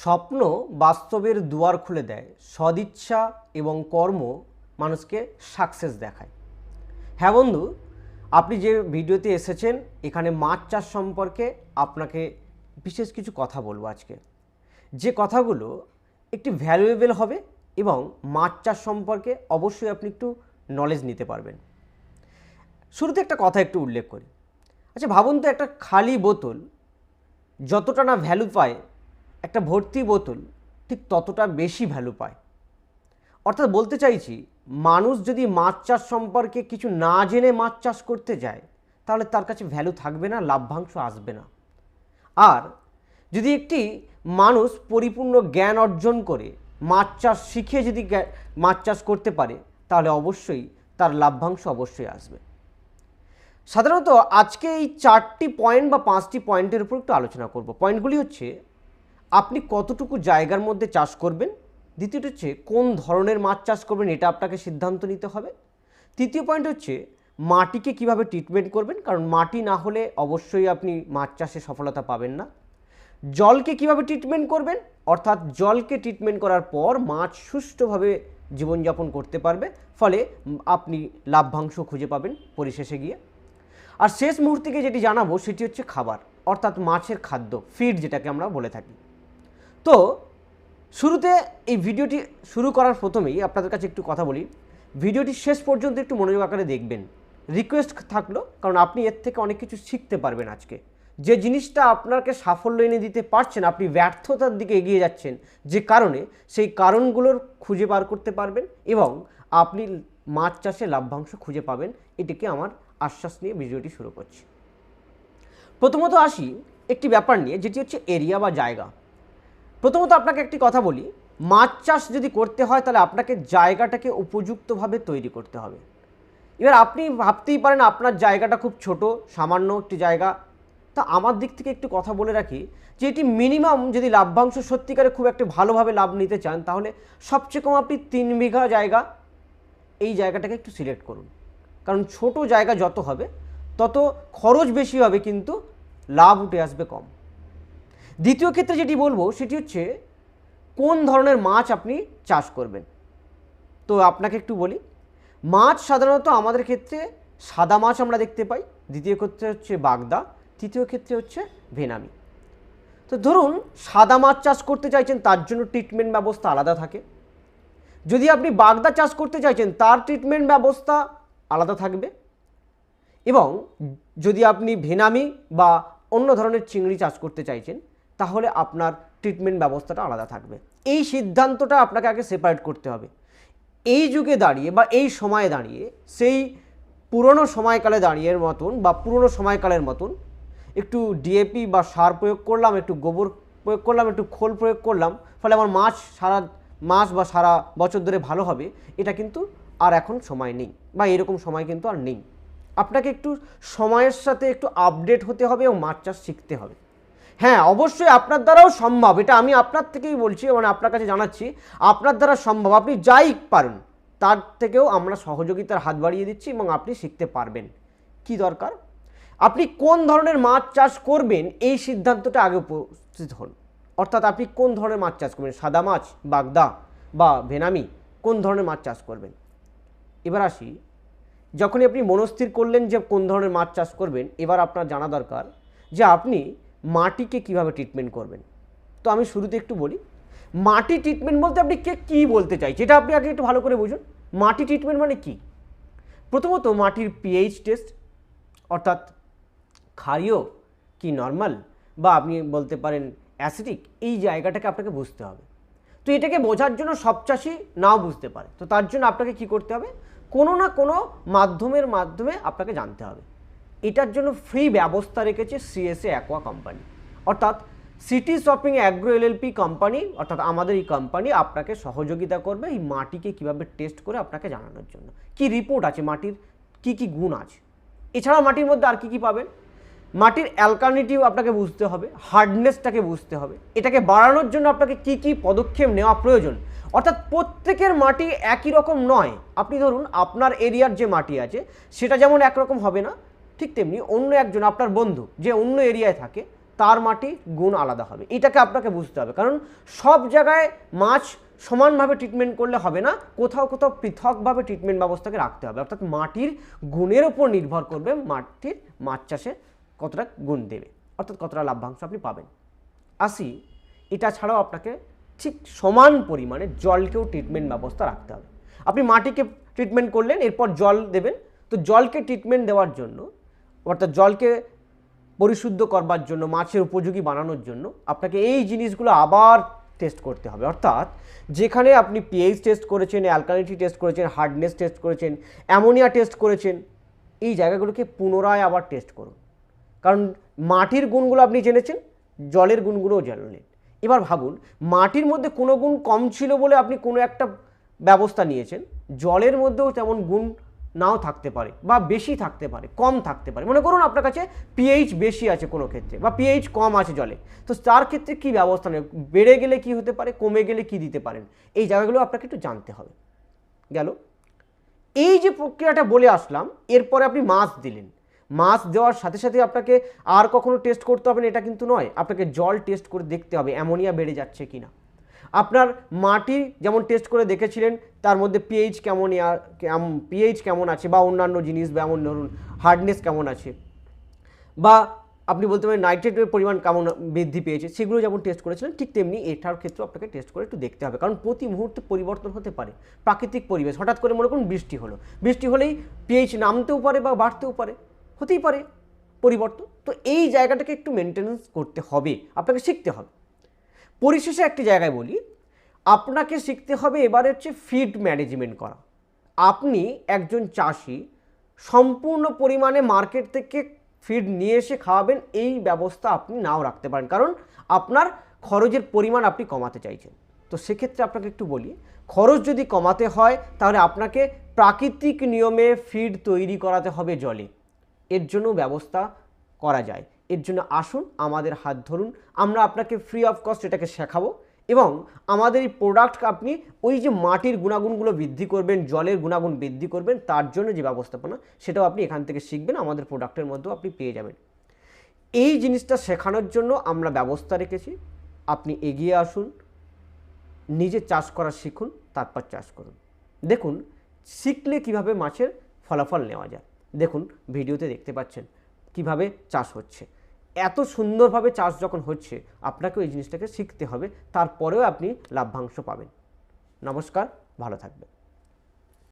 স্বপ্ন বাস্তবের দুয়ার খুলে দেয়, সদিচ্ছা এবং কর্ম মানুষকে সাকসেস দেখায়। হ্যাঁ বন্ধু, আপনি যে ভিডিওতে এসেছেন, এখানে মাছ চাষ সম্পর্কে আপনাকে বিশেষ কিছু কথা বলব আজকে। যে কথাগুলো একটি ভ্যালুয়েবল হবে এবং মাছ চাষ সম্পর্কে অবশ্যই আপনি একটু নলেজ নিতে পারবেন। শুরুতে একটা কথা একটু উল্লেখ করি। আচ্ছা ভাবুন তো একটা খালি বোতল যতটা না ভ্যালু পায় একটা ভর্তি বোতল ঠিক ততটা বেশি ভ্যালু পায়। অর্থাৎ বলতে চাইছি, মানুষ যদি মাছ চাষ সম্পর্কে কিছু না জেনে মাছ চাষ করতে যায়, তাহলে তার কাছে ভ্যালু থাকবে না, লাভ্যাংশ আসবে না। আর যদি একটি মানুষ পরিপূর্ণ জ্ঞান অর্জন করে, মাছ চাষ শিখে যদি মাছ চাষ করতে পারে, তাহলে অবশ্যই তার লাভ্যাংশ অবশ্যই আসবে। সাধারণত আজকে এই চারটি পয়েন্ট বা পাঁচটি পয়েন্টের উপর একটু আলোচনা করব। পয়েন্টগুলি হচ্ছে আপনি কতটুকু জায়গার মধ্যে চাষ করবেন? দ্বিতীয়টি হচ্ছে, কোন ধরনের মাছ চাষ করবেন? এটা আপনাকে সিদ্ধান্ত নিতে হবে। তৃতীয় পয়েন্ট হচ্ছে, মাটিকে কীভাবে ট্রিটমেন্ট করবেন? কারণ মাটি না হলে অবশ্যই আপনি মাছ চাষে সফলতা পাবেন না। জলকে কীভাবে ট্রিটমেন্ট করবেন? অর্থাৎ জলকে ট্রিটমেন্ট করার পর মাছ সুষ্ঠুভাবে জীবনযাপন করতে পারবে, ফলে আপনি লাভ্যাংশ খুঁজে পাবেন পরিশেষে গিয়ে। আর শেষ মুহূর্তে যেটি জানাব, সেটি হচ্ছে খাবার, অর্থাৎ মাছের খাদ্য ফিড যেটাকে আমরা বলে থাকি। তো শুরুতে এই ভিডিওটি শুরু করার প্রথমেই আপনাদের কাছে একটু কথা বলি। ভিডিওটি শেষ পর্যন্ত একটু মনোযোগ আকারে দেখবেন। রিকোয়েস্ট থাকল, কারণ আপনি এর থেকে অনেক কিছু শিখতে পারবেন আজকে। যে জিনিসটা আপনাকে সাফল্য এনে দিতে পারছেন, আপনি ব্যর্থতার দিকে এগিয়ে যাচ্ছেন, যে কারণে সেই কারণগুলোর খুঁজে বার করতে পারবেন এবং আপনি মাছ চাষে লাভ্যাংশ খুঁজে পাবেন। এটিকে আমার আশ্বাস নিয়ে ভিডিওটি শুরু করছি। প্রথমত আসি একটি ব্যাপার নিয়ে, যেটি হচ্ছে এরিয়া বা জায়গা। প্রথমত আপনাকে একটি কথা বলি, মাছ চাষ যদি করতে হয় তাহলে আপনাকে জায়গাটাকে উপযুক্তভাবে তৈরি করতে হবে। এবার আপনি ভাবতেই পারেন আপনার জায়গাটা খুব ছোট, সামান্য একটি জায়গা। তা আমার দিক থেকে একটু কথা বলে রাখি যে, এটি মিনিমাম যদি লাভ্যাংশ সত্যিকারে খুব একটা ভালোভাবে লাভ নিতে চান, তাহলে সবচেয়ে কম আপনি তিন বিঘা জায়গা এই জায়গাটাকে একটু সিলেক্ট করুন। কারণ ছোট জায়গা যত হবে, তত খরচ বেশি হবে কিন্তু লাভ উঠে আসবে কম। দ্বিতীয় ক্ষেত্রে যেটি বলব, সেটি হচ্ছে কোন ধরনের মাছ আপনি চাষ করবেন? তো আপনাকে একটু বলি, মাছ সাধারণত আমাদের ক্ষেত্রে সাদা মাছ আমরা দেখতে পাই, দ্বিতীয় ক্ষেত্রে হচ্ছে বাগদা, তৃতীয় ক্ষেত্রে হচ্ছে ভেনামি। তো ধরুন, সাদা মাছ চাষ করতে চাইছেন, তার জন্য ট্রিটমেন্ট ব্যবস্থা আলাদা থাকে। যদি আপনি বাগদা চাষ করতে চাইছেন, তার ট্রিটমেন্ট ব্যবস্থা আলাদা থাকবে। এবং যদি আপনি ভেনামি বা অন্য ধরনের চিংড়ি চাষ করতে চাইছেন তাহলে আপনার ট্রিটমেন্ট ব্যবস্থাটা আলাদা থাকবে। এই সিদ্ধান্তটা আপনাকে আগে সেপারেট করতে হবে। এই যুগে দাঁড়িয়ে বা এই সময়ে দাঁড়িয়ে, সেই পুরনো সময়কালে দাঁড়িয়ে মতন বা পুরনো সময়কালের মতন একটু ডিএপি বা সার প্রয়োগ করলাম, একটু গোবর প্রয়োগ করলাম, একটু খোল প্রয়োগ করলাম, ফলে আমার মাছ সারা, মাস বা সারা বছর ধরে ভালো হবে, এটা কিন্তু আর এখন সময় নেই বা এরকম সময় কিন্তু আর নেই। আপনাকে একটু সময়ের সাথে একটু আপডেট হতে হবে এবং মাছ চাষ শিখতে হবে। হ্যাঁ অবশ্যই আপনার দ্বারাও সম্ভব। এটা আমি আপনার থেকেই বলছি মানে আপনার কাছে জানাচ্ছি। আপনার দ্বারা সম্ভব। আপনি যাই পারেন, তার থেকেও আমরা সহযোগিতার হাত বাড়িয়ে দিচ্ছি এবং আপনি শিখতে পারবেন। কি দরকার? আপনি কোন ধরনের মাছ চাষ করবেন, এই সিদ্ধান্তটা আগে উপস্থিত হন। অর্থাৎ আপনি কোন ধরনের মাছ চাষ করবেন? সাদা মাছ, বাগদা বা ভেনামি, কোন ধরনের মাছ চাষ করবেন? এবার আসি, যখনই আপনি মনস্থির করলেন যে কোন ধরনের মাছ চাষ করবেন, এবার আপনার জানা দরকার যে আপনি মাটিকে কীভাবে ট্রিটমেন্ট করবেন? তো আমি শুরুতে একটু বলি, মাটি ট্রিটমেন্ট বলতে আপনি কে কী বলতে চাইছি এটা আপনি আগে একটু ভালো করে বুঝুন। মাটি ট্রিটমেন্ট মানে কি? প্রথমত মাটির পিএইচ টেস্ট অর্থাৎ ক্ষারীয় কি নর্মাল বা আপনি বলতে পারেন অ্যাসিডিক এই জায়গাটাকে আপনাকে বুঝতে হবে। তো এটাকে বোঝার জন্য সব চাষি নাও বুঝতে পারে। তো তার জন্য আপনাকে কি করতে হবে? কোনো না কোনো মাধ্যমের মাধ্যমে আপনাকে জানতে হবে। এটার জন্য ফ্রি ব্যবস্থা রেখেছে সিএসএ অ্যাকোয়া কোম্পানি অর্থাৎ city shopping agro LLP company অর্থাৎ আমাদের এই কোম্পানি আপনাকে সহযোগিতা করবে এই মাটিকে কীভাবে টেস্ট করে আপনাকে জানানোর জন্য। কি রিপোর্ট আছে মাটির? কি কি গুণ আছে? এছাড়া মাটির মধ্যে আর কি কি পাবেন? মাটির অ্যালকানিটিভ আপনাকে বুঝতে হবে হার্ডনেসটাকে বুঝতে হবে। এটাকে বাড়ানোর জন্য আপনাকে কি কি পদক্ষেপ নেওয়া প্রয়োজন? অর্থাৎ প্রত্যেকের মাটি একই রকম নয়। আপনি ধরুন, আপনার এরিয়ার যে মাটি আছে, সেটা যেমন একরকম হবে না ঠিক তেমনি অন্য একজন আপনার বন্ধু যে অন্য এরিয়ায় থাকে, তার মাটি গুণ আলাদা হবে। এটাকে আপনাকে বুঝতে হবে। কারণ সব জায়গায় মাছ সমানভাবে ট্রিটমেন্ট করলে হবে না, কোথাও কোথাও পৃথকভাবে ট্রিটমেন্ট ব্যবস্থাকে রাখতে হবে। অর্থাৎ মাটির গুণের ওপর নির্ভর করবে মাটির মাছ চাষে কতটা গুণ দেবে। অর্থাৎ কতটা লাভ্যাংশ আপনি পাবেন। আসি, এটা ছাড়াও আপনাকে ঠিক সমান পরিমাণে জলকেও ট্রিটমেন্ট ব্যবস্থা রাখতে হবে। আপনি মাটিকে ট্রিটমেন্ট করলেন, এরপর জল দেবেন। তো জলকে ট্রিটমেন্ট দেওয়ার জন্য অর্থাৎ জলকে পরিশুদ্ধ করবার জন্য, মাছের উপযোগী বানানোর জন্য আপনাকে এই জিনিসগুলো আবার টেস্ট করতে হবে। অর্থাৎ যেখানে আপনি পিএইচ টেস্ট করেছেন অ্যালকালিটি টেস্ট করেছেন হার্ডনেস টেস্ট করেছেন অ্যামোনিয়া টেস্ট করেছেন, এই জায়গাগুলোকে পুনরায় আবার টেস্ট করুন। কারণ মাটির গুণগুলো আপনি জেনেছেন, জলের গুণগুলোও জানলেন। এবার ভাবুন, মাটির মধ্যে কোনো গুণ কম ছিল বলে আপনি কোনো একটা ব্যবস্থা নিয়েছেন, জলের মধ্যেও তেমন গুণ নাও থাকতে পারে বা বেশি থাকতে পারে, কম থাকতে পারে। মনে করুন আপনার কাছে পিএইচ বেশি আছে কোনো ক্ষেত্রে বা পিএইচ কম আছে জলে। তো তার ক্ষেত্রে কী ব্যবস্থা নেই বেড়ে গেলে কি হতে পারে, কমে গেলে কি দিতে পারেন? এই জায়গাগুলো আপনাকে একটু জানতে হবে। গেল। এই যে প্রক্রিয়াটা বলে আসলাম, এরপরে আপনি মাছ দিলেন। মাছ দেওয়ার সাথে সাথে আপনাকে আর কখনো টেস্ট করতে হবে না, এটা কিন্তু নয়। আপনাকে জল টেস্ট করে দেখতে হবে, অ্যামোনিয়া বেড়ে যাচ্ছে কি না আপনার মাটি যেমন টেস্ট করে দেখেছিলেন, তার মধ্যে পিএইচ কেমন পিএইচ কেমন আছে বা অন্যান্য জিনিস যেমন ধরুন হার্ডনেস কেমন আছে বা আপনি বলতে পারেন নাইট্রেটের পরিমাণ কেমন বৃদ্ধি পেয়েছে, সেগুলো যেমন টেস্ট করেছিলেন, ঠিক তেমনি এটার ক্ষেত্রে আপনাকে টেস্ট করে একটু দেখতে হবে। কারণ প্রতি মুহূর্তে পরিবর্তন হতে পারে, প্রাকৃতিক পরিবেশ। হঠাৎ করে মনে করুন বৃষ্টি হলো। বৃষ্টি হলেই পিএইচ নামতেও পারে বা বাড়তেও পারে, হতেই পারে পরিবর্তন। তো এই জায়গাটাকে একটু মেনটেন্যান্স করতে হবে, আপনাকে শিখতে হবে। পরিশেষে একটি জায়গায় বলি, আপনাকে শিখতে হবে এবারে হচ্ছে ফিড ম্যানেজমেন্ট করা। আপনি একজন চাষি, সম্পূর্ণ পরিমাণে মার্কেট থেকে ফিড নিয়ে এসে খাওয়াবেন, এই ব্যবস্থা আপনি নাও রাখতে পারেন। কারণ আপনার খরচের পরিমাণ আপনি কমাতে চাইছেন। তো সেক্ষেত্রে আপনাকে একটু বলি, খরচ যদি কমাতে হয়, তাহলে আপনাকে প্রাকৃতিক নিয়মে ফিড তৈরি করাতে হবে জলে। এর জন্য ব্যবস্থা করা যায়। এর জন্য আসুন, আমাদের হাত ধরুন, আমরা আপনাকে ফ্রি অফ কস্ট এটাকে শেখাবো এবং আমাদের এই প্রোডাক্ট আপনি ওই যে মাটির গুণাগুণগুলো বৃদ্ধি করবেন, জলের গুণাগুণ বৃদ্ধি করবেন, তার জন্য যে ব্যবস্থাপনা সেটাও আপনি এখান থেকে শিখবেন, আমাদের প্রোডাক্টের মধ্যেও আপনি পেয়ে যাবেন। এই জিনিসটা শেখানোর জন্য আমরা ব্যবস্থা রেখেছি, আপনি এগিয়ে আসুন, নিজে চাষ করা শিখুন, তারপর চাষ করুন। দেখুন, শিখলে কীভাবে মাছের ফলাফল নেওয়া যায়? দেখুন, ভিডিওতে দেখতে পাচ্ছেন কীভাবে চাষ হচ্ছে। এত সুন্দরভাবে চাষ যখন হচ্ছে আপনাকে ওই জিনিসটাকে শিখতে হবে। তারপরেও আপনি লাভ্যাংশ পাবেন। নমস্কার, ভালো থাকবেন।